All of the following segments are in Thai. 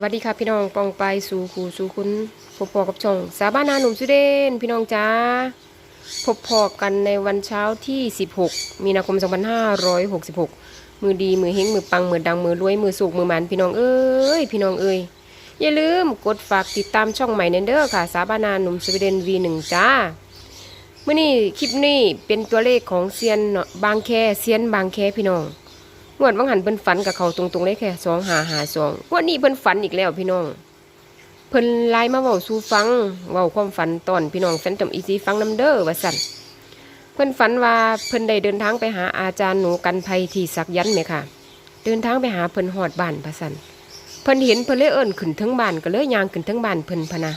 สวัสดีค่ะพี่น้องปองไปสู่คูสู่คุณพบพอกับช่องสาบ้านนาหนุ่มสุเดนพี่น้องจ้าพบพอกันในวันเช้าที่ 16 มีนาคม 2566 มือดีมือเฮงมือปังมือดังมือรวยมือสุกมือหมันพี่น้องเอ้ยพี่น้องเอ้ยอย่าลืมกดฝากติดตามช่องใหม่เนเด้อค่ะสาบ้านนาหนุ่มสวีเดน V1 จ้าเมื่อนี้คลิปนี้เป็นตัวเลขของเซียนบางแคเซียนบางแคพี่น้อง งวดบางหันเพิ่นฝันกับเขาตรงๆเลยแค่สองหาหาสองงวดนี้เพิ่นฝันอีกแล้วพี่น้อง เพิ่นไลน์มาเว้าสู่ฟังเว้าความฝันตอนพี่น้องแฟนจอมอีซีฟังน้ำเด้อว่าสั่นเพิ่นฝันว่าเพิ่นได้เดินทางไปหาอาจารย์หนูกันภัยที่สักยันไหมค่ะ เดินทางไปหาเพิ่นฮอดบ้านพะสันเพิ่นเห็นเพิ่นเลยเอิ้นขึ้นทั้งบ้านก็เลยยางขึ้นทั้งบ้านเพิ่นพนะ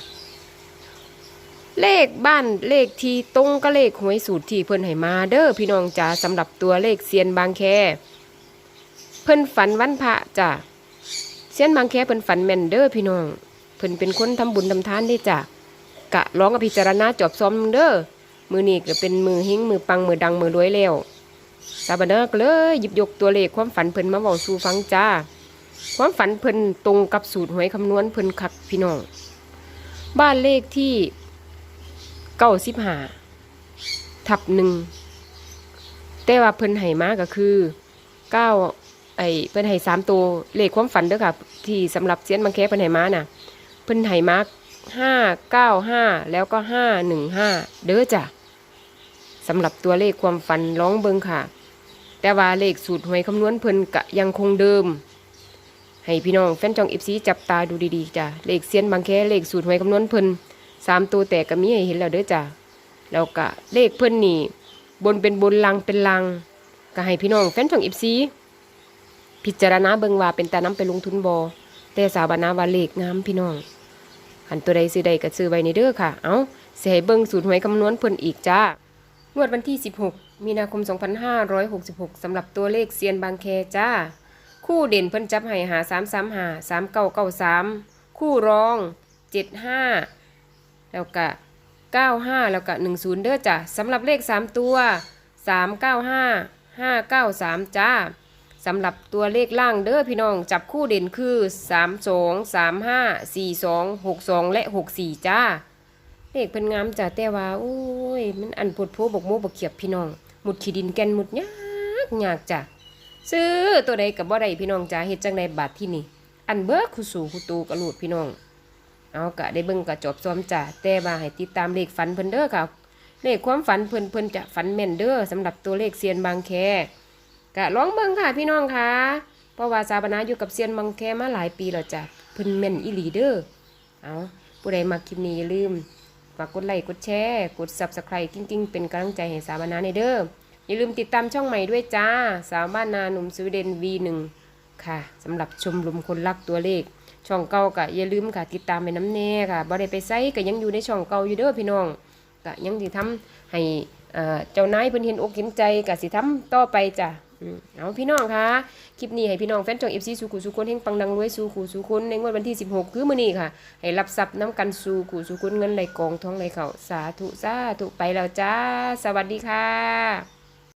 เลขบ้านเลขที่ตรงก็เลขหวยสูตรที่เพิ่นให้มาเด้อพี่น้องจ๋าสำหรับตัวเลขเซียนบางแค เพิ่นฝันวันพระจ้ะเสียนบางแคเพิ่นฝันแม่นเด้อพี่น้องเพิ่นเป็นคนทำบุญทำทานได้จ้ะกะร้องอภิจารณาจอบซ้อมเด้อมือนี้ก็เป็นมือหิ้งมือปังมือดังมือรวยแล้วสาบานเนอก็เลยหยิบยกตัวเลขความฝันเพิ่นมาบอกสู่ฟังจ้า ความฝันเพิ่นตรงกับสูตรหวยคำนวณเพิ่นคักพี่น้อง บ้านเลขที่เก้าสิบห้าทับหนึ่งแต่ว่าเพิ่นให้มาก็คือเก้า ไอ้เพิ่นให้สามตัวเลขความฝันเด้อค่ะที่สำหรับเซียนบางแคเพิ่นให้มาน่ะ เพิ่นให้มาห้าเก้าห้าแล้วก็ห้าหนึ่งห้าเด้อจ้ะสำหรับตัวเลขความฝันร้องเบิงค่ะ แต่ว่าเลขสูตรหวยคำนวณเพิ่นกะยังคงเดิม ให้พี่น้องแฟนจองเอฟซีจับตาดูดีๆจ้ะเลขเซียนบางแคเลขสูตรหวยคำนวณเพิ่นสามตัวแตกก็มีให้เห็นแล้วเด้อจ้ะแล้วก็เลขเพิ่นนี่บนเป็นบนลังเป็นลังก็ให้พี่น้องแฟนจองเอฟซี พิจารณาเบิงว่าเป็นแตาน้ำไปลงทุนบอแต่สาบานาว่าเลขงามพี่น้องหันตัวใดซื้อใดก็ซื้อไว้ในเด้อค่ะ เอาเสียเบิงสูตรหวยคำนวณเพิ่นอีกจ้างวดวันที่ 16 มีนาคม 2566 สำหรับตัวเลขเซียนบางแคจ้า คู่เด่นเพิ่นจับให้หา 3 3 5 3 9 9 3 คู่รอง 75 แล้วก็ 95 แล้วก็ 10 เด้อจ้ะสำหรับเลข 3 ตัว 395 593 จ้า สำหรับตัวเลขล่างเด้อพี่น้อง จับคู่เด่นคือ 3 2 3 5 4 2 6 2 และ 6 4 จ้า เลขเพิ่นงามจ้ะแต่ว่าโอ้ย มันอันปวดโพบกโมบกเขียบพี่น้อง หมุดขี้ดินแกนหมุดยากยากจ้ะซื้อตัวใดกับบ่ได้พี่น้องจ้าเฮ็ดจังไดบาทที่นี่ อันเบิกคุสู่คุตูกระลูดพี่น้อง เอากะได้เบิ่งกะจบซ้อมจ้ะแต่ว่าให้ติดตามเลขฝันเพิ่นเด้อค่ะเลขความฝันเพิ่นเพิ่นจะฝันแม่นเด้อสำหรับตัวเลขเซียนบางแค กะลองเบิ่งค่ะพี่น้องค่ะเพราะว่าสาบานาอยู่กับเซียนบังแคมาหลายปีแล้วจ้ะเพิ่นแม่นอีหลีเด้อเอาผู้ใดมาคลิปนี้อย่าลืมฝากกดไลค์กดแชร์กด Subscribe กิ้งๆ เป็นกำลังใจให้สาบานาในเด้ออย่าลืมติดตามช่องใหม่ด้วยจ้า สาวบ้านนาหนุ่มสวีเดน V1 ค่ะสำหรับชมรมคนรักตัวเลข ช่องเก่าก็อย่าลืมค่ะติดตามไปน้ำแน่ค่ะบ่ได้ไปไสก็ยังอยู่ในช่องเก่าอยู่เด้อพี่น้องก็ยังสิทำให้เจ้านายเพิ่นเห็นอกเห็นใจก็สิทำต่อไปจ้ะ เอาพี่น้องคะคลิปนี้ให้พี่น้องแฟนจองเอฟซีสู่ขู่สู่คนเฮงปังดังรวยสู่ขู่สู่คนในงวดวันที่ 16 คือมื้อนี้ค่ะ ให้รับทรัพย์น้ำกันสู่ขู่สู่คนเงินไหลกองท้องไหลเข่าสาธุสาธุไปแล้วจ้า สวัสดีค่ะ